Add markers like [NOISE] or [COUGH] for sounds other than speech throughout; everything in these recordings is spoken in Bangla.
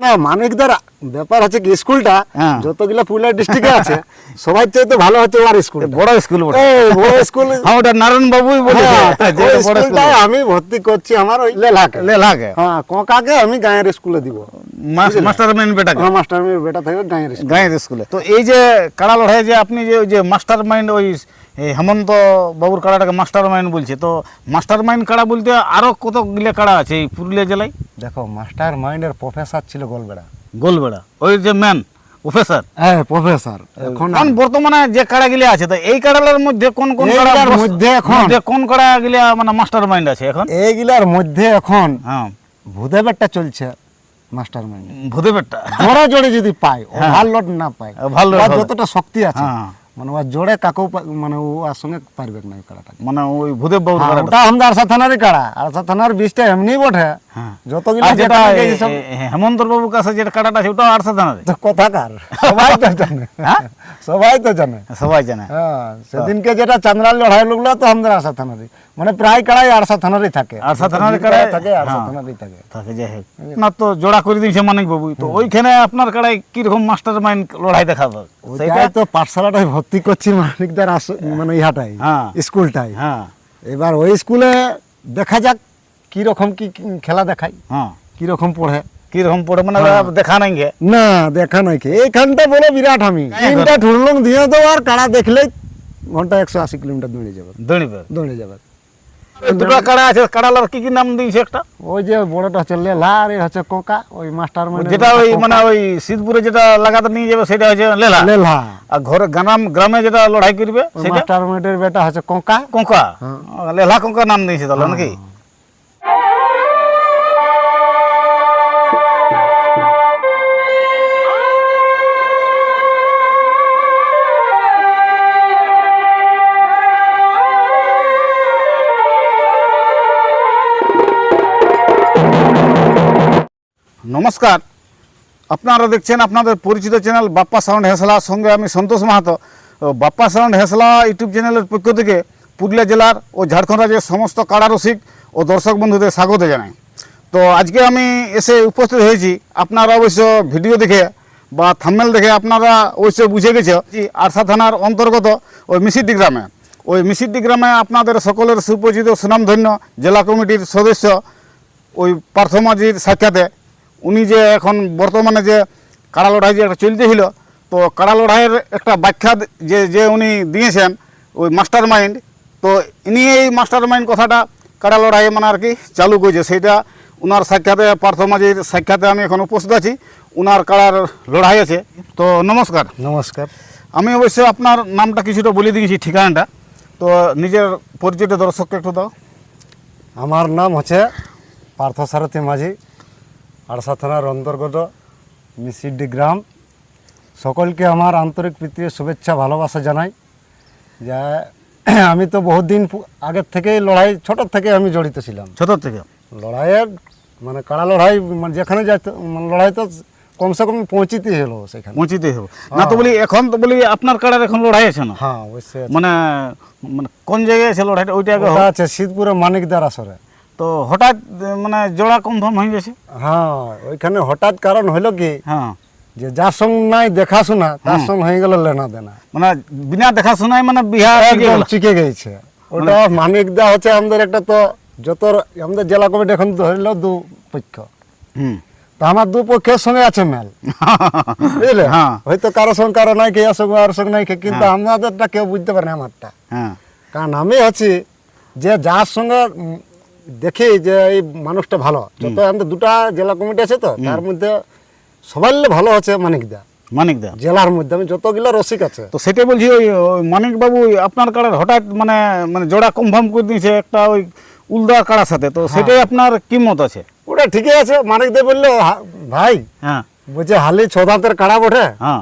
না মানিকদার ব্যাপার হচ্ছে কি স্কুলটা হ্যাঁ। যতগুলা পুরুলিয়া ডিস্ট্রিক্টে আছে [LAUGHS] সবাই চাইতে ভালো হচ্ছে ওর স্কুল। বড় স্কুল বড় স্কুল। [LAUGHS] হ্যাঁ ওটা নারায়ণ বাবুই বলে হ্যাঁ, যে ওই এটা বড় স্কুল। স্কুলটায় আমি ভর্তি করছি আমার ওই লেলাকে। লেলাকে। হ্যাঁ কোকাকে আমি গায়ের স্কুলে দিব। মাস্টার মেন বেটাকে। আমার মাস্টার মেয়ের বেটা থাকবে গায়ের স্কুল। গাঁয়ের স্কুলে। তো এই যে কাড়া লড়াই যে আপনি যে ওই যে মাস্টার মাইন্ড ওই এই হেমন্ত বাবুর কাড়াটাকে মাস্টার মাইন্ড বলছে। তো মাস্টার মাইন্ড কাড়া বলতে আরও কতগুলো কাড়া আছে এই পুরুলিয়া জেলায়? দেখো মাস্টার মাইন্ডের প্রফেসর ছিল গোলবেড়া। গোলবেড়া। ওই যে ম্যান প্রফেসর হ্যাঁ প্রফেসর এখন বর্তমানে যে কাড়া গিলে আছে তো এই কাড়ালার মধ্যে কোন কোন কাড়া এইটার বস- মধ্যে এখন- কোন কাড়া গিলা মানে মাস্টার মাইন্ড আছে এখন? এইগুলার মধ্যে এখন হ্যাঁ। ভূদেবেরটা চলছে মাস্টার মাইন্ড ভূদেবেরটা। জোরে জোরে যদি পায় হ্যাঁ। ওভারলোড না পায় ভালো। যতটা শক্তি আছে হ্যাঁ। মানে ওর জোরে কাকু মানে ও আর সঙ্গে পারবে না কাড়াটা মানে ওই ভূদেব বাবু হ্যাঁ, ওটা আমাদের আরসা থানারই কাড়া। আরসা থানার বিষটা এমনি বটে। যতগুলো যেটা যেটা এই সব এ- এ- হেমন্ত বাবুর কাছে যেটা কাড়াটা আছে ওটাও আটশো জানারে তো কথাকার? সবাই তো জানে। হ্যাঁ? সবাই তো জানে। সবাই জানে। হ্যাঁ সেদিনকে যেটা চান্দ্রাল লড়াই লোকগুলো তো আমাদের আরসা থানারই মানে প্রায় কাড়াই আরসা থানারই থাকে। আরসা থানারই কাড়াই, থাকে আরসা হ্যাঁ। থানারই থাকে। থাকে যাই হোক। আপনার তো জোড়া করে দিয়েছে মানিক বাবু। তো ওইখানে আপনার কাড়ায় কীরকম মাস্টার মাইন্ড লড়াই দেখাবে তো পাঠশালাটাই ভর্তি করছি মানিকদার আস- মানে ইহাটাই হ্যাঁ। স্কুলটাই হ্যাঁ। এবার ওই স্কুলে দেখা যাক কি রকম কি খেলা দেখাই হ্যাঁ। কি পড়ে? কীরকম পড়ে মানে হ্যাঁ। দেখা নাই গে? না দেখা নাই কি এইখানটা বলে বিরাট আমি। তিনটা ঠুরলং দিয়ে দেবো আর কাড়া দেখলেই ঘণ্টা একশো আশি কিলোমিটার দৌড়ে যাবে। দৌড়িবে? দৌড়ে যাবে। দুটো কাড়া আছে কাড়ালার কি কি নাম দিয়েছে একটা? ওই যে বড়টা হচ্ছে লেলা আর হচ্ছে কোকা ওই মাস্টার মানে যেটা ওই মানে ওই শীতপুরে যেটা লাগাতে নিয়ে যাবে সেটা হচ্ছে লেলা। লেলা। আর ঘরে গ্রাম গ্রামে যেটা লড়াই করবে সেটা? মাস্টার মেয়েটের বেটা হচ্ছে কোকা। কঙ্কা লেলা কঙ্কা নাম দিয়েছে তাহলে নাকি? নমস্কার। আপনারা দেখছেন আপনাদের পরিচিত চ্যানেল বাপ্পা সাউন্ড হেসলা। সঙ্গে আমি সন্তোষ মাহাতো। বাপ্পা সাউন্ড হেসলা ইউটিউব চ্যানেলের পক্ষ থেকে পুরুলিয়া জেলার ও ঝাড়খণ্ড রাজ্যের সমস্ত কাড়া রসিক ও দর্শক বন্ধুদের স্বাগত জানাই। তো আজকে আমি এসে উপস্থিত হয়েছি। আপনারা অবশ্য ভিডিও দেখে বা থাম্মেল দেখে আপনারা অবশ্য বুঝে গেছে যে আরসা থানার অন্তর্গত ওই মিসিডি গ্রামে। ওই মিসিডি গ্রামে আপনাদের সকলের সুপরিচিত সুনামধন্য জেলা কমিটির সদস্য ওই পার্থমাজির সাক্ষাতে উনি যে এখন বর্তমানে যে কাড়া লড়াই যে একটা চলতেছিল তো কাড়া লড়াইয়ের একটা ব্যাখ্যা যে যে উনি দিয়েছেন ওই মাস্টার মাইন্ড তো ইনি এই মাস্টার মাইন্ড কথাটা কাড়া লড়াই মানে আর কি চালু করেছে। সেইটা ওনার সাক্ষাতে পার্থমাজির সাক্ষাতে আমি এখন উপস্থিত আছি। ওনার কাড়ার লড়াই আছে। তো নমস্কার। নমস্কার। আমি অবশ্য আপনার নামটা কিছুটা বলে দিয়েছি ঠিকানাটা। তো নিজের পরিচয়টা দর্শককে একটু দাও। আমার নাম হচ্ছে পার্থসারথী মাঝি। আরসা থানার অন্তর্গত মিসিডি গ্রাম। সকলকে আমার আন্তরিক প্রীতি শুভেচ্ছা ভালোবাসা জানাই। যে আমি তো বহুত দিন আগের থেকেই লড়াই ছোটোর থেকে আমি জড়িত ছিলাম। ছোট থেকে লড়াইয়ের মানে কাড়া লড়াই মানে যেখানে যাইতো মানে লড়াই তো কমসে কম পৌঁছিতেই হলো সেখানে। পৌঁছিতে হবে না তো বলি এখন তো বলি আপনার কাড়ার এখন লড়াই আছে না? হ্যাঁ অবশ্যই। মানে মানে কোন জায়গায় আছে লড়াইটা? ওইটা আগে। আছে শীতপুরে মানিকদার আসরে। তো হঠাৎ মানে জোড়া কনফার্ম হয়ে গেছে। হ্যাঁ ওইখানে হঠাৎ কারণ হইল কি? হ্যাঁ। যে যার সঙ্গে নাই দেখাশোনা তার সঙ্গে হয়ে গেল লেনা দেনা। মানে বিনা দেখাশোনায় মানে বিহার একদম চিকে গেছে। ওটা মানিক দা হচ্ছে আমাদের একটা তো যত আমাদের জেলা কমিটি এখন ধরলো দু পক্ষ। হুম। তো আমার দু পক্ষের সঙ্গে আছে মেল। [LAUGHS] বুঝলে? হ্যাঁ। হয়তো কারও সঙ্গে কারও নাই কে সঙ্গে আর সঙ্গে নাই কিন্তু আমাদেরটা কেউ বুঝতে পারে না আমারটা। হ্যাঁ। কারণ আমি আছি যে যার সঙ্গে দেখি যে এই মানুষটা ভালো। যত আমাদের দুটা জেলা কমিটি আছে তো তার মধ্যে সবাই ভালো আছে মানিক দা। মানিক দা। জেলার মধ্যে আমি যতগুলো রসিক আছে। তো সেটাই বলছি ওই ওই মানিক বাবু আপনার কাড়ার হঠাৎ মানে মানে জোড়া কনফার্ম করে দিয়েছে একটা ওই উলদা কাড়ার সাথে তো সেটাই আপনার কি মত আছে? ওটা ঠিকই আছে মানিক দে বলল ভাই হ্যাঁ। বলছে হালি ছ দাঁতের কাড়া বটে হ্যাঁ।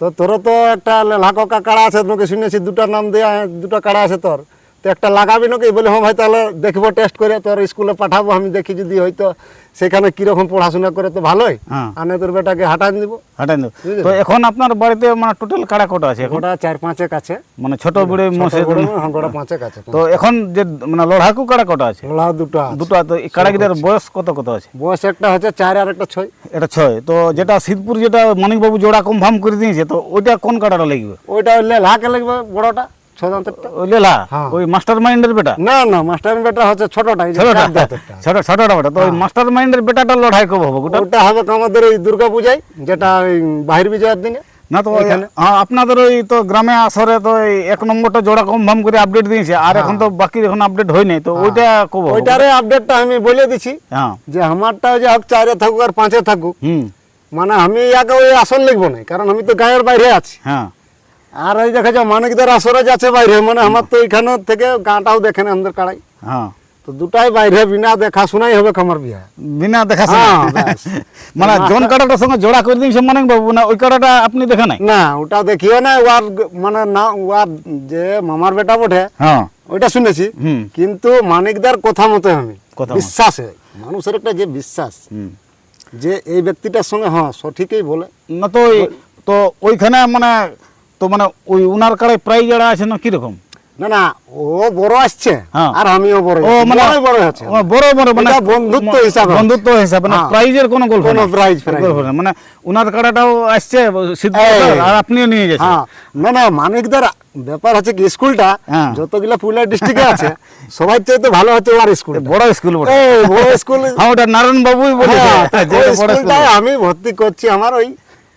তো তোর তো একটা লাককা কাড়া আছে তোকে শুনেছি দুটা নাম দেয়া দুটো কাড়া আছে তোর। তো একটা লাগাবি নাকি? বলে হ্যাঁ ভাই তাহলে দেখব টেস্ট করে তোর স্কুলে পাঠাবো আমি দেখি যদি হয়তো সেখানে কীরকম পড়াশোনা করে তো ভালোই। হ্যাঁ। আর তোর বেটাকে হাঁটান দিব। হাঁটাই দেব। তো এখন আপনার বাড়িতে মানে টোটাল কাড়া কটা আছে এখন? চার পাঁচেক আছে। মানে ছোট বড় ছোট বড়, হ্যাঁ, গোটা পাঁচেক আছে। তো এখন যে মানে লড়াকু কাড়া কটা আছে? লড়া দুটো দুটো তো এই কাড়াগিটার বয়স কত কত আছে? বয়স একটা হচ্ছে চার আর একটা ছয়। এটা ছয়। তো যেটা শীতপুর যেটা মানিকবাবু জোড়া কনফার্ম করে দিয়েছে তো ওইটা কোন কাড়াটা লাগবে? ওইটা হলে লাগবে বড়টা। ওই হ্যাঁ। ওই মাস্টার মাইন্ডের বেটা? না না মাস্টার বেটা হচ্ছে ছোটটা ছোটটা। ছোট ছোটটা বেটা। তো ওই মাস্টার মাইন্ডের বেটাটা লড়াই কবে হবে ওটা ওটা হবে আমাদের ওই দুর্গা পূজায় যেটা ওই বাহির বিজয়ের দিনে না তো হ্যাঁ, আপনাদের ওই তো গ্রামে আসরে তো এক নম্বরটা জোড়া কনফার্ম করে আপডেট দিয়েছে। আর এখন তো বাকি এখন আপডেট হয় নাই তো ওইটা কবে? ওইটারে আপডেটটা আমি বলে দিছি হ্যাঁ। যে আমারটা যে হোক চারে থাকুক আর পাঁচে থাকুক। হুম। মানে আমি ইয়াকে ওই আসন লিখব না কারণ আমি তো গায়ের বাইরে আছি। হ্যাঁ। আর ওই দেখা যায় মানিকদের আসরে যাচ্ছে বাইরে। মানে আমার তো এখানে থেকে গাঁটাও দেখে না আমাদের কাড়াই। হ্যাঁ। তো দুটাই বাইরে বিনা দেখা শোনাই হবে আমার বিয়ে। বিনা দেখা হ্যাঁ, [LAUGHS] মানে জন কাটাটার সঙ্গে জোড়া করে দিয়েছে মানিক বাবু না ওই কাটাটা আপনি দেখে নাই? না ওটা দেখিও না ওয়ার মানে না ওয়ার যে মামার বেটা বটে হ্যাঁ। ওইটা শুনেছি। কিন্তু মানিকদার কথা মতো আমি কথা বিশ্বাসে মানুষের একটা যে বিশ্বাস যে এই ব্যক্তিটার সঙ্গে হ্যাঁ সঠিকই বলে। না তো তো ওইখানে মানে তো মানে ওই উনার কাড়ায় প্রাইজ যারা আছে না কীরকম? না না ও বড় আসছে হ্যাঁ। আর আমিও বড় ও মানে বড় আছে বড় বড় মানে বন্ধুত্ব হিসাবে। বন্ধুত্ব হিসাবে না হ্যাঁ। প্রাইজের কোনো গল্প কোনো prize গল্প নেই। মানে উনার কাড়াটাও আসছে সিদ্ধ আর আপনিও নিয়ে যাচ্ছেন হ্যাঁ। না না মানিকদার ব্যাপার হচ্ছে কি স্কুলটা। যতগুলা পুরুলিয়া ডিস্ট্রিক্টে আছে সবাই চাইতে ভালো হচ্ছে ওর স্কুল বড় স্কুল। বড় স্কুল। হ্যাঁ ওটা নারায়ণ বাবুই স্কুলটায় আমি ভর্তি করছি আমার ওই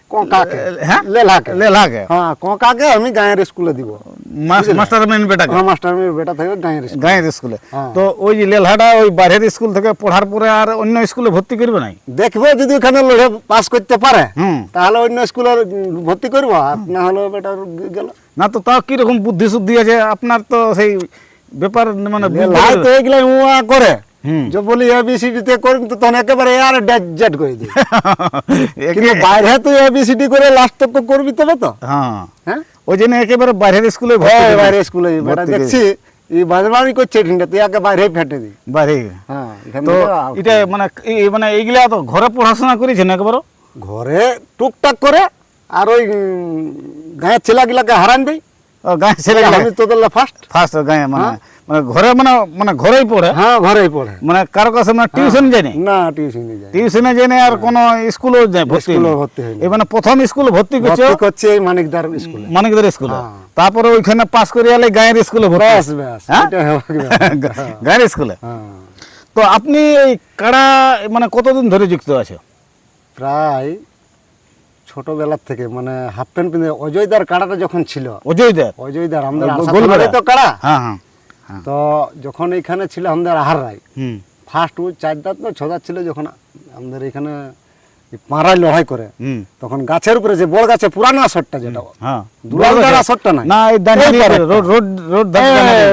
ককাকে হ্যাঁ? লেলাকে লেলাকে হ্যাঁ ককাকে আমি গায়ের স্কুলে দিব। মাস- মাস্টার মেন বেটাকে। আমার মাস্টার মেয়ের বেটা থাকবে গায়ের স্কুলে। গাঁয়ের স্কুলে। হ্যাঁ। তো ওই যে লেলহাটা ওই বাইরের স্কুল থেকে পড়ার পরে আর অন্য স্কুলে ভর্তি করবে নাই? দেখব যদি ওখানে লড়ে পাস করতে পারে। হুম। তাহলে অন্য স্কুলে ভর্তি করব। আর না হলে বেটা গেল। না তো তাও কীরকম বুদ্ধি শুদ্ধি আছে? আপনার তো সেই ব্যাপার মানে লাই তো এগুলো উয়া করে। একেবারে আর জেড করে [LAUGHS] কিন্তু বাইরে তুই এবিসিডি করে লাস্ট তক করবি তবে তো। হ্যাঁ। হ্যাঁ? ওই জন্য একেবারে বাইরের স্কুলে ভর্তি হ্যাঁ, করবে। বাইরে স্কুলে বেটা দেখছি এই বাজবাড়ি করছে ঠিকটা তুই আগে বাইরে ফেটে দি বাইরে হ্যাঁ তো এটা মানে মানে এইগুলা তো ঘরে পড়াশোনা করেছেন একবারও ঘরে টুকটাক করে আর ওই গায়ের ছেলেগুলাকে হারান দেই। ও, গাঁয়ের ছেলে আমি তোদের ফার্স্ট ফার্স্ট গায়ে মানে। মানে ঘরে মানে মানে ঘরেই পড়ে। হ্যাঁ ঘরেই পড়ে। মানে কারও কাছে মানে টিউশন যায়নি? না টিউশনে যায় টিউশনে যায়নি আর কোনো স্কুলও যায় ভর্তি হয়নি। ভর্তি হয়নি। মানে প্রথম স্কুলে ভর্তি করছে? ভর্তি করছে মানিকদার স্কুলে। মানিকদের স্কুলে। হ্যাঁ। তারপরে ওইখানে পাস করে এলে গায়ের স্কুলে ভর্তি ব্যাস ব্যাস। হ্যাঁ? [LAUGHS] গায়ের স্কুলে? হ্যাঁ। তো আপনি এই কাড়া মানে কতদিন ধরে যুক্ত আছে? প্রায় ছোটবেলার থেকে মানে হাফ প্যান্ট পিঁধে অজয়দার কাড়াটা যখন ছিল অজয়দার? অজয়দার আমাদের তো কাড়া হ্যাঁ হ্যাঁ হ্যাঁ। তো যখন এখানে ছিল আমাদের আহার রায় ফার্স্ট ও চার দাঁত না ছ দাঁত ছিল যখন আমাদের এখানে পাড়ায় লড়াই করে তখন গাছের উপরে যে বড় গাছে পুরানো আসরটা যেটা হ্যাঁ। দুলালদার আসরটা নাই। না দাঁড়িয়ে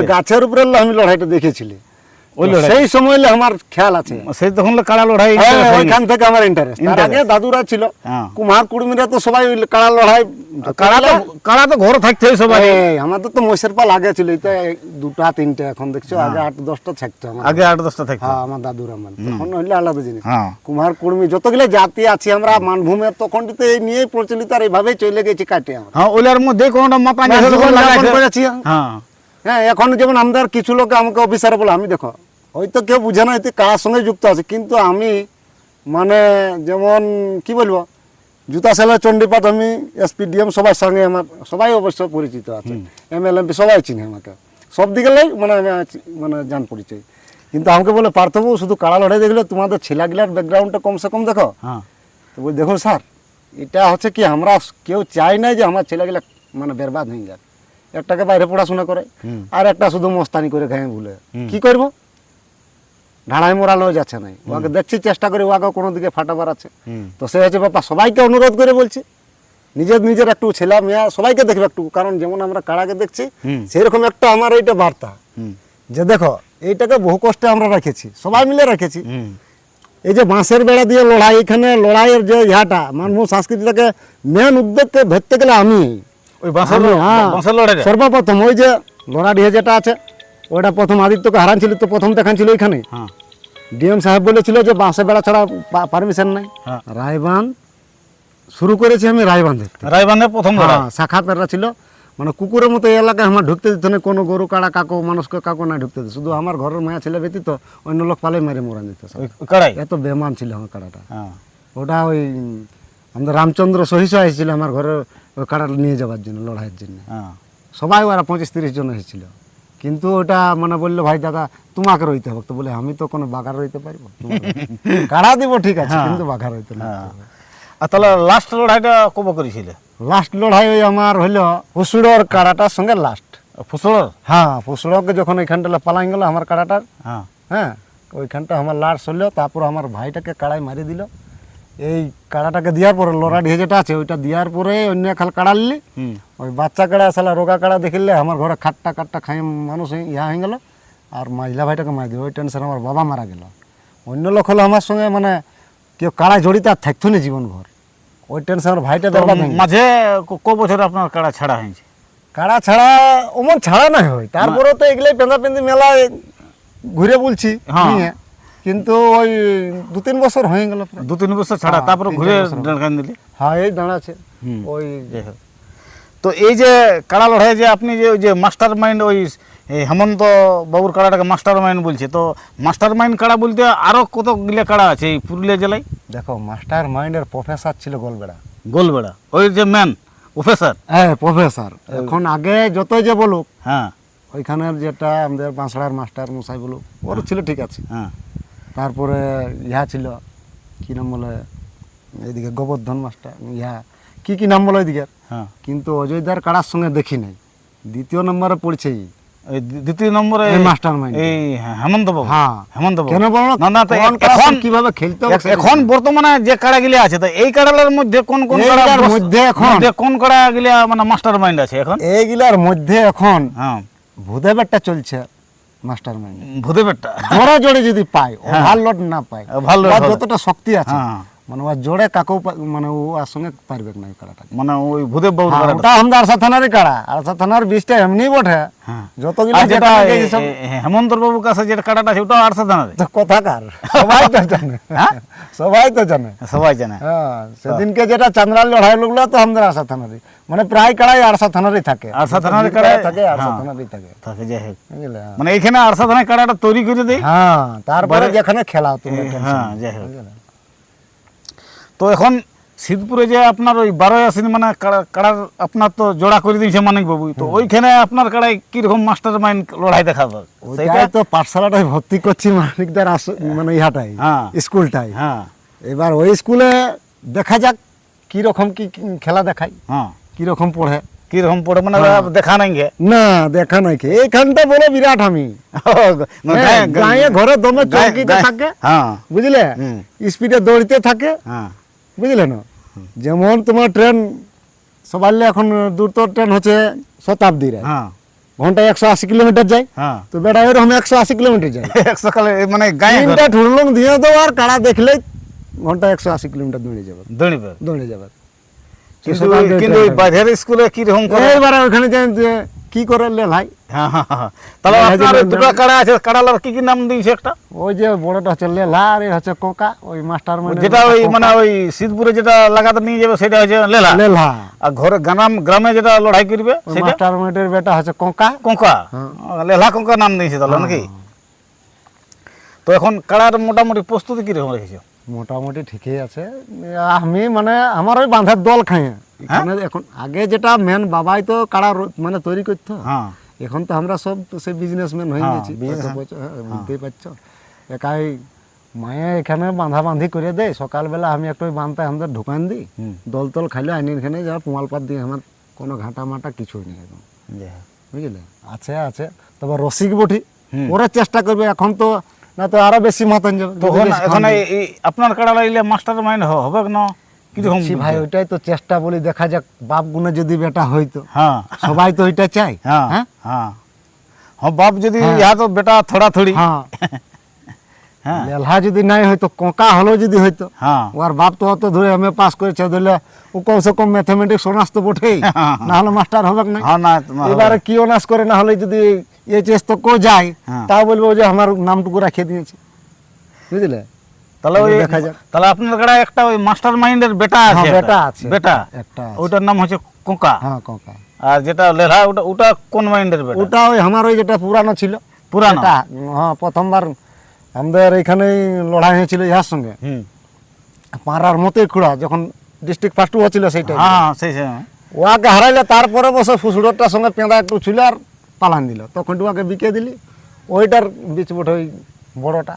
গাছের উপরে আমি লড়াইটা দেখেছিলি। ওই তো লড়াই? সেই সময় আমার খেয়াল আছে। সেই তখন কাড়া লড়াই হ্যাঁ, interest হয়নি। ওইখান থেকে আমার ইন্টারেস্ট তার আগে দাদুরা ছিল। হ্যাঁ। কুমার কুড়মিরা তো সবাই কাড়া লড়াই কাড়া তো কাড়া তো ঘরে থাকতে সবাই আমাদের তো মহিষের পাল আগে ছিল। এই দুটা তিনটা এখন দেখছ আগে আট দশটা থাকতো আমার। আগে আট দশটা থাকতো। হ্যাঁ আমার দাদুর আমার। তখন হইলে আলাদা জিনিস। হ্যাঁ। কুমার কুর্মি যতগুলো জাতি আছে আমরা মানভূমে তখন এই নিয়েই প্রচলিত আর এইভাবেই চলে গেছি কাটে আমরা। হ্যাঁ ওইলার মধ্যে কোনটা না, নিয়ে। হ্যাঁ। হ্যাঁ এখন যেমন আমাদের কিছু লোক আমাকে অফিসার বলে আমি দেখো হয়তো কেউ বুঝে না এতে কার সঙ্গে যুক্ত আছে। কিন্তু আমি মানে যেমন কি বলব জুতা সেলা চণ্ডীপাঠ আমি এসপি ডিএম সবার সঙ্গে আমার সবাই অবশ্য পরিচিত আছে। এম এল এমপি সবাই চিনে আমাকে। সব দিকে লাই মানে আমি মানে জান পরিচয়। কিন্তু আমাকে বলে পার্থবু শুধু কাড়া লড়াই দেখলে তোমাদের ছেলাগুলার ব্যাকগ্রাউন্ডটা কমসে কম দেখো। হ্যাঁ। তো বলি দেখুন স্যার এটা হচ্ছে কি আমরা কেউ চাই না যে আমার ছেলেগুলা মানে বেরবাদ হয়ে যাক। একটাকে বাইরে পড়াশোনা করে আর একটা শুধু মস্তানি করে গায়ে ভুলে কি করব? ঢাড়াই মোড়ালো যাচ্ছে নাই ওকে দেখছি চেষ্টা করে ওকে কোনো দিকে ফাটাবার আছে। তো সে হচ্ছে বাবা সবাইকে অনুরোধ করে বলছি। নিজের নিজের একটু ছেলে মেয়া সবাইকে দেখবে একটু কারণ যেমন আমরা কাড়াকে দেখছি। সেরকম একটা আমার এইটা বার্তা। যে দেখো এইটাকে বহু কষ্টে আমরা রেখেছি সবাই মিলে রেখেছি। এই যে বাঁশের বেড়া দিয়ে লড়াই এখানে লড়াইয়ের যে ইহাটা মানব সংস্কৃতিটাকে মেন উদ্যোগকে ধরতে গেলে আমি ওই বাঁশের হ্যাঁ। সর্বপ্রথম ওই যে লড়াডি যেটা আছে ওটা প্রথম আদিত্যকে হারান ছিল তো প্রথম দেখান ছিল এখানে হ্যাঁ। ডিএম সাহেব বলেছিল যে বাঁশে বেড়া ছাড়া পারমিশন নাই। হ্যাঁ। রায়বান্ধ শুরু করেছি আমি রায়বান্ধে রায়বান্ধে প্রথম হ্যাঁ শাখা পেররা ছিল। মানে কুকুরের মতো এই এলাকায় আমার ঢুকতে দিত না কোনো গরু কাড়া কাকো মানুষকে কাকো না ঢুকতে দিত। শুধু আমার ঘরের মায়া ছেলে ব্যতীত অন্য লোক পালে মেরে মরা দিত। এত বেমান ছিল আমার কাড়াটা। ওটা ওই আমাদের রামচন্দ্র সহিস এসেছিল আমার ঘরে ওই কাড়াটা নিয়ে যাওয়ার জন্য লড়াইয়ের জন্য। সবাই ওরা পঁচিশ তিরিশ জন এসেছিল। কিন্তু ওটা মানে বলল ভাই দাদা তোমাকে রইতে হবে। তো বলে আমি তো কোনো বাঘার রইতে পারব? [LAUGHS] কাড়া দিব ঠিক আছে কিন্তু বাঘা রইতে না। হ্যাঁ। আর তাহলে লাস্ট লড়াইটা কবে করেছিলে? লাস্ট লড়াই ওই আমার হইল ফুসুড়োর কাড়াটার সঙ্গে লাস্ট ফুসলর হ্যাঁ ফুসুড়োকে যখন ওইখানটা পালাই গেল আমার কাড়াটার। হ্যাঁ। হ্যাঁ ওইখানটা আমার লাস্ট হলো তারপর আমার ভাইটাকে কাড়াই মারি দিল। এই কাড়াটাকে দেওয়ার পরে লড়াডি যেটা আছে ওইটা দেওয়ার পরে অন্য খাল কাড়া নিলি ওই বাচ্চা কাড়া সালা রোগা কাড়া দেখিলে আমার ঘরে খাট্টা কাট্টা খাই মানুষ ইয়া হয়ে গেল আর মাইলা ভাইটাকে মারি দিল। ওই টেনশন আমার বাবা মারা গেল। অন্য লোক হলো আমার সঙ্গে মানে কেউ কাড়া জড়িত আর থাকতো না জীবন ভর ওই টেনশন আমার ভাইটা বরবাদ মাঝে ক- বছর আপনার কাড়া ছাড়া হয়েছে? কাড়া ছাড়া ওমন ছাড়া নাই হয়। তারপরে তো এগুলাই পেঁদা পেঁদি মেলায় ঘুরে বলছি হ্যাঁ। কিন্তু ওই দু তিন বছর হয়ে গেল দু তিন বছর ছাড়া হ্যাঁ, তারপরে ঘুরে দিলি হ্যাঁ এই দাঁড়াচ্ছে। ওই। তো এই যে কাড়া লড়াই যে আপনি যে ওই যে মাস্টার মাইন্ড ওই হেমন্ত বাবুর কাড়াটাকে মাস্টার মাইন্ড বলছে তো মাস্টার মাইন্ড কাড়া বলতে আরও কতগুলো কাড়া আছে এই পুরুলিয়া জেলায়? দেখো মাস্টার মাইন্ডের প্রফেসর ছিল গোলবেড়া। গোলবেড়া ওই যে ম্যান প্রফেসর হ্যাঁ প্রফেসর এখন আগে যতই যে বলুক হ্যাঁ। ওইখানের যেটা আমাদের বাঁশড়ার মাস্টার মশাই বলুক ওর ছিল ঠিক আছে। হ্যাঁ। তারপরে ইহা ছিল কি নাম বলে এইদিকে গোবর্ধন মাস্টার ইহা কি কি নাম বলে ওইদিকে হ্যাঁ। কিন্তু অযোধ্যার কাড়ার সঙ্গে দেখি নাই। দ্বিতীয় নম্বরে পড়ছে এই। এই দ্বিতীয় নম্বরে এই mastermind। এই হ্যাঁ, হেমন্ত বাবু হ্যাঁ। হেমন্ত বাবু কেন বলো না? এখন কীভাবে খেলতে এখন বর্তমানে যে কাড়া গিলা আছে তো এই কাড়ালার মধ্যে কোন কোন কাড়া এইগুলার বস- মধ্যে এখন- কোন কাড়া গিলা মানে মাস্টার মাইন্ড আছে এখন? এইগুলার মধ্যে এখন হ্যাঁ। ভূদেবেরটা চলছে। মাস্টার মাইন্ড ভূদেবেরটা জোড়া জোড়ে যদি পায় ওভারলোড না পায় যতটা শক্তি আছে হ্যাঁ। মানে ও জোরে কাকেও পা- মানে ও আর সঙ্গে পারবে না কাড়াটা। মানে ওই ভূদেব বাবুর হ্যাঁ, ওটা আমাদের আরসা থানারই কাড়া। আরসা থানার বিষটা এমনি বটে। হ্যাঁ। যতগুলো আর যেটা হেমন্ত বাবুর কাছে যেটা কাড়াটা আছে আটশো দানা কথাকার? সবাই তো জানে। হ্যাঁ? সবাই তো জানে। সবাই জানে। হ্যাঁ সেদিনকে যেটা চান্দ্রাল লড়াই লোকগুলো তো আমাদের আশা থানারই। মানে প্রায় কাড়াই আরসা থানারই থাকে। আরসা থানারই কাড়াই- থাকে আরসা। থানারই থাকে। থাকে যাই হোক। মানে এইখানে আটশো দানায় কাড়াটা তৈরি করে দেয় হ্যাঁ তারপরে যেখানে খেলা তুমি হ্যাঁ যাই হোক। তো এখন শীতপুরে যে আপনার ওই বারোই আসেন মানে কাড়ার আপনার তো জোড়া করে দিয়েছে মানিক বাবু তো ওইখানে আপনার কাড়ায় কীরকম মাস্টার মাইন্ড লড়াই দেখাবে সেইটা ওইটাই তো পাঠশালাটাই ভর্তি করছি মানিকদার আস- মানে ইহাটাই হ্যাঁ। স্কুলটাই হ্যাঁ। এবার ওই স্কুলে দেখা যাক কি রকম কি খেলা দেখাই হ্যাঁ। কি রকম পড়ে। কীরকম পড়ে? মানে হ্যাঁ। দেখা নাই না দেখা নাই কি এইখানটা বলে বিরাট আমি। [LAUGHS] হ্যাঁ, গাঁয়ে ঘরে দমে চৌকিতে থাকে হ্যাঁ। বুঝলে? স্পিডে দৌড়তে থাকে। হ্যাঁ। বুঝলে না? যেমন তোমার ট্রেন সবার এখন দ্রুত ট্রেন হচ্ছে শতাব্দীর হ্যাঁ। ঘন্টায় একশো আশি কিলোমিটার যায়। হ্যাঁ। তো বেটা এরকম একশো আশি কিলোমিটার যায়। [LAUGHS] একশো মানে তিনটা ঠুরলং দিয়ে দেবো আর কাড়া দেখলে ঘণ্টা একশো আশি কিলোমিটার দৌড়ে যাবে। দৌড়ে যাবে। কিন্তু ওই- কিন্তু ওই স্কুলে কীরকম করে? এইবারে ওখানে যে কি করে লে ভাই? হ্যাঁ, হ্যাঁ, হ্যাঁ। তাহলে হ্যাঁ, আপনার দুটো কাড়া আছে কাড়ালার কি কি নাম দিয়েছে একটা? ওই যে বড়টা হচ্ছে লেলা আর হচ্ছে কোকা ওই মাস্টার মানে যেটা ওই মানে ওই শীতপুরে যেটা লাগাতে নিয়ে যাবে সেটা হচ্ছে লেলা। লেলা। আর ঘরে গ্রাম গ্রামে যেটা লড়াই করবে সেটা? মাস্টার মেটের বেটা হচ্ছে কোকা। কঙ্কা লেলা কঙ্কা নাম দিয়েছে তাহলে নাকি? তো এখন কাড়ার মোটামুটি প্রস্তুতি কীরকম রেখেছো? মোটামুটি ঠিকই আছে। আমি মানে আমার ওই বাঁধার দল খাই এখানে এখন আগে যেটা মেন বাবাই তো কাড়া মানে তৈরি করতো। হ্যাঁ। এখন তো আমরা সব সে বিজনেসম্যান হয়ে হ্যাঁ, গেছি। হ্যাঁ, বুঝতেই পারছ। একাই মায়ে এখানে বাঁধা বাঁধি করে দেয়। সকালবেলা আমি একটু বাঁধতে আমাদের ঢুকান দিই। দল তল খাইলে আইনের এখানে যা পুমাল পাত দিয়ে আমার কোনো ঘাঁটা মাটা কিছুই নেই হোক। বুঝলে? আছে আছে। তবে রসিক বটি। ওরা চেষ্টা করবে এখন তো না তো আরও বেশি মাতান যাবে। তখন এখন আপনার কাড়া লাগলে মাস্টার মাইন্ড হবে না? কীরকম ভাই ওইটাই তো চেষ্টা বলি দেখা যাক বাপ গুনে যদি বেটা হইতো। হ্যাঁ। সবাই তো ওইটা চাই [LAUGHS] হ্যাঁ হ্যাঁ? হ্যাঁ। হ্যাঁ বাপ যদি হ্যাঁ। ইহা তো বেটা থোড়া থোড়ি হ্যাঁ। [LAUGHS] হ্যাঁ। লেলহা যদি নাই হয়তো কোকা হলো যদি হইতো হ্যাঁ। ওর বাপ তো অত ধরে এম পাস করেছে ধরলে ও কমসে কম ম্যাথামেটিক্স অনার্স তো বটেই [LAUGHS] না হলে মাস্টার হবে না এবারে কি অনার্স করে না হলে যদি এইচএস তো কো যায়। তাও বলব যে আমার নামটুকু রাখিয়ে দিয়েছে। বুঝলে? তাহলে ওই দেখা যাক। তাহলে আপনার কাছে একটা ওই মাস্টার মাইন্ডের বেটা আছে হ্যাঁ, বেটা আছে। বেটা? একটা আছে। ওটার নাম হচ্ছে কোকা। হ্যাঁ কাকা। আর যেটা লেলা ওটা ওটা কোন মাইন্ডের বেটা? ওটা ওই আমার ওই যেটা পুরানো ছিল। পুরানো? হ্যাঁ প্রথমবার আমাদের এখানেই লড়াই হয়েছিল ইহার সঙ্গে। হুম। পাড়ার মতোই খুঁড়া যখন ডিস্ট্রিক্ট ফার্স্ট হচ্ছিল সেইটা হ্যাঁ সেই সেই ওয়াকে হারাইলে তারপরে বসে ফুসুড়োটার সঙ্গে পেঁদা একটু ছিল আর পালান দিল। তখন ওকে বিকে দিলি। ওইটার বিচ বটে ওই বড়টা।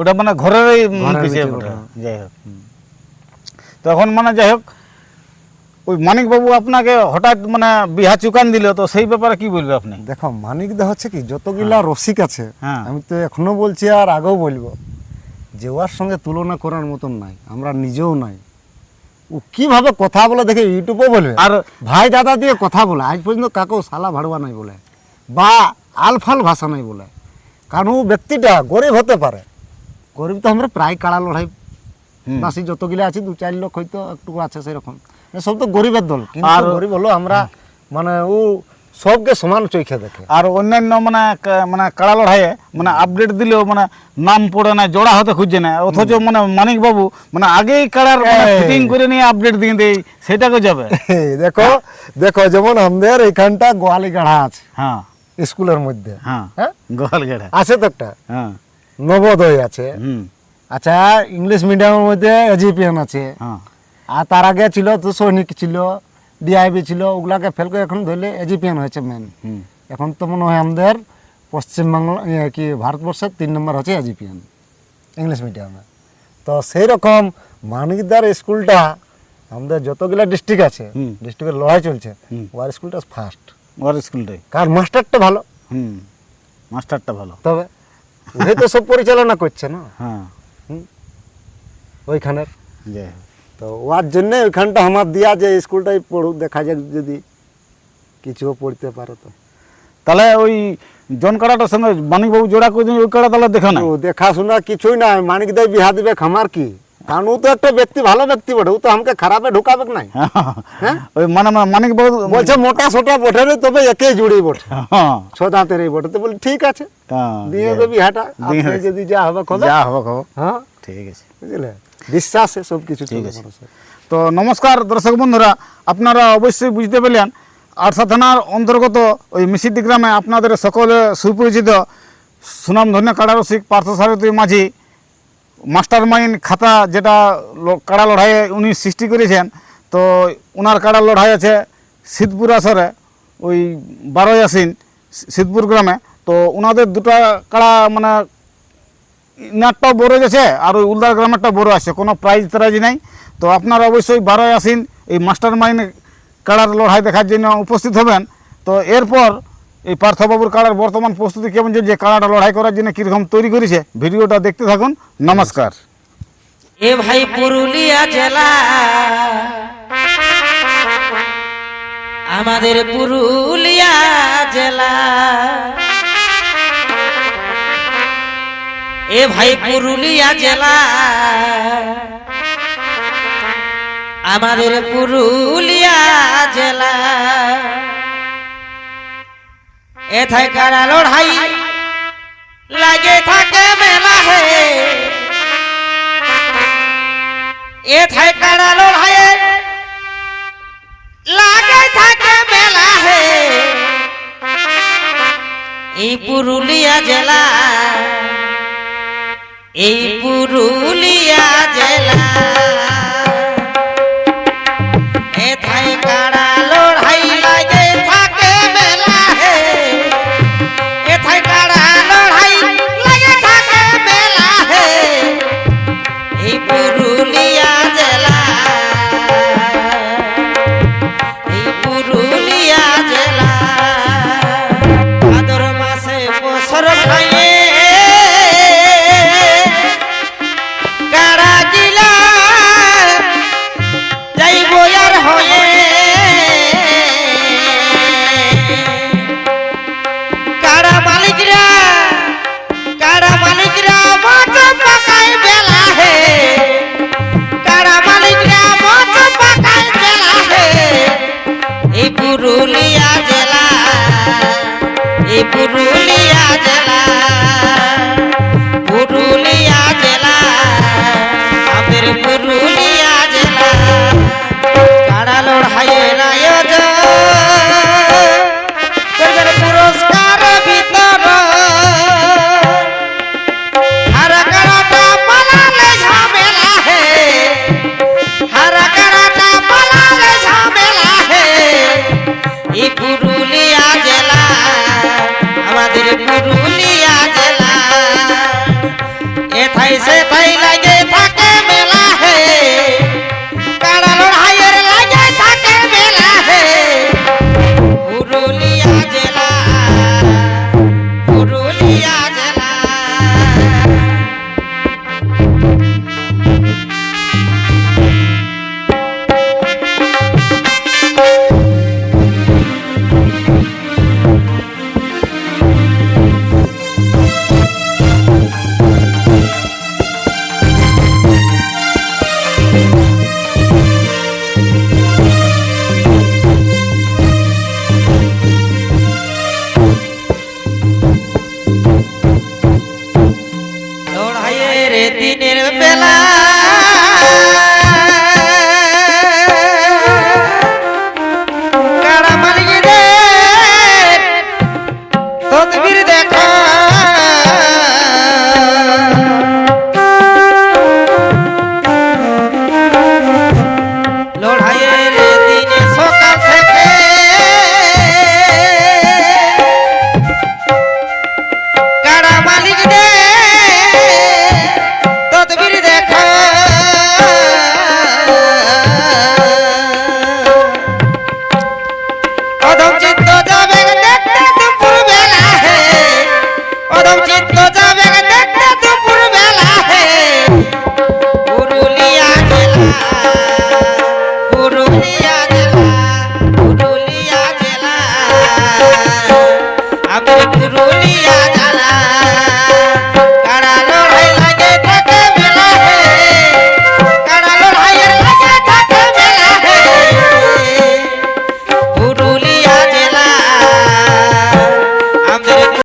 ওটা মানে ঘরেরই ঘরের পিছিয়ে ওটা। যাই হোক তখন মানে যাই হোক ওই মানিক বাবু আপনাকে হঠাৎ মানে বিহা চুকান দিল তো সেই ব্যাপারে কি বলবে আপনি? দেখো মানিক দা হচ্ছে কি যতগুলা রসিক আছে হ্যাঁ। আমি তো এখনও বলছি আর আগেও বলব যে ওর সঙ্গে তুলনা করার মতন নাই আমরা নিজেও নাই। ও কীভাবে কথা বলে দেখে ইউটিউবে বলবে? আর ভাই দাদা দিয়ে কথা বলে আজ পর্যন্ত কাকেও সালা ভাড়ুয়া নাই বলে বা আলফাল ভাষা নাই বলে। কারণ ও ব্যক্তিটা গরিব হতে পারে। গরিব তো আমরা প্রায় কাড়া লড়াই। বাসি যতগুলো আছে দু চার লোক হয়তো একটু আছে সেরকম। সব তো গরিবের দল কিন্তু আর- গরিব হলো আমরা মানে ও সবকে সমান চোখে দেখে। আর অন্যান্য মানে মানে কাড়া লড়াইয়ে মানে আপডেট দিলেও মানে নাম পড়ে না জোড়া হতে খুঁজছে না। অথচ মানে মানিক বাবু মানে আগেই কাড়ার। ফিটিং করে নিয়ে আপডেট দিয়ে দেয় সেটাকে যাবে। [LAUGHS] দেখো দেখো যেমন আমাদের এখানটা গোয়ালি গাড়া আছে। হ্যাঁ। স্কুলের মধ্যে। হ্যাঁ হ্যাঁ? আছে তো একটা। হ্যাঁ। নবোদয় আছে। আচ্ছা ইংলিশ মিডিয়ামের মধ্যে এজিপিএন আছে। হ্যাঁ। আর তার আগে ছিল তো সৈনিক ছিল ডিআইবি ছিল ওগুলাকে ফেল করে এখন ধরলে এজিপিএন হয়েছে মেন এখন তো মনে হয় আমাদের পশ্চিমবাংলা কি ভারতবর্ষের তিন নম্বর হচ্ছে এজিপিএন ইংলিশ মিডিয়ামে। তো সেই রকম মানিকদার স্কুলটা আমাদের যতগুলা ডিস্ট্রিক্ট আছে। ডিস্ট্রিক্টের লড়াই চলছে। ওয়ার স্কুলটা ফার্স্ট ওর স্কুলটাই কার মাস্টারটা ভালো? হুম মাস্টারটা ভালো। তবে ওই তো সব পরিচালনা করছে না? হ্যাঁ। ওইখানের? হোক তো ওর জন্যে ওইখানটা আমার দিয়া যে স্কুলটাই পড়ুক দেখা যাক যদি কিছুও পড়তে পারো তো। তাহলে ওই জন কাড়াটার সঙ্গে মানিক বাবু জোড়া করে ওই কাড়া তাহলে দেখো না দেখাশোনা কিছুই না মানিক দেয় বিহা দিবে খামার কি? কারণ ও তো একটা ব্যক্তি ভালো ব্যক্তি বটে। ও তো আমাকে খারাপে ঢুকাবে নাই? [LAUGHS] হ্যাঁ? ওই মানে মানে মানিক বাবু বলছে মোটা সোটা বটে রে তবে একে জুড়ি বটে। হ্যাঁ। ছ দাঁতের এই বটে। তো বলি ঠিক আছে। হ্যাঁ, দিয়ে যাই দে হোক। বিহাটা দিয়ে আপনি যদি যা হবে খবর। যা হবে খবর। হ্যাঁ? ঠিক আছে। বুঝলে? বিশ্বাসে সব কিছু ঠিক আছে। তো নমস্কার দর্শক বন্ধুরা আপনারা অবশ্যই বুঝতে পেলেন আরসা থানার অন্তর্গত ওই মিসিদ্দি গ্রামে আপনাদের সকলে সুপরিচিত সুনামধন্য কাড়ারসিক পার্থসারথী মাঝি মাস্টার মাইন্ড খাতা যেটা কাড়া লড়াইয়ে উনি সৃষ্টি করেছেন, তো ওনার কাড়া লড়াই আছে সিদ্ধপুর আসরে, ওই বারোই আসিন সিদ্ধপুর গ্রামে। তো ওনাদের দুটা কাড়া মানে ইনারটাও বড় গেছে আর ওই উলদার গ্রামেরটা বড় আছে, কোনো প্রাইজ ট্রাইজ নাই। তো আপনারা অবশ্যই বারোই আসিন এই মাস্টার মাইন্ড কাড়ার লড়াই দেখার জন্য উপস্থিত হবেন। তো এরপর এই পার্থবাবুর কাড়ার বর্তমান প্রস্তুতি কেমন যে কাড়াটা লড়াই করার জন্য কীরকম তৈরি করেছে, ভিডিওটা দেখতে থাকুন। নমস্কার। এ ভাই পুরুলিয়া জেলা, আমাদের পুরুলিয়া জেলা। এ ভাই পুরুলিয়া জেলা, আমাদের পুরুলিয়া জেলা। এথায় কারা লড়াই? লাগে থাকে মেলা হে। এথায় কাড়া লড়াইয়ে লাগে থাকে মেলা হে। এই পুরুলিয়া জেলা, এই পুরুলিয়া জেলা। হয়েছে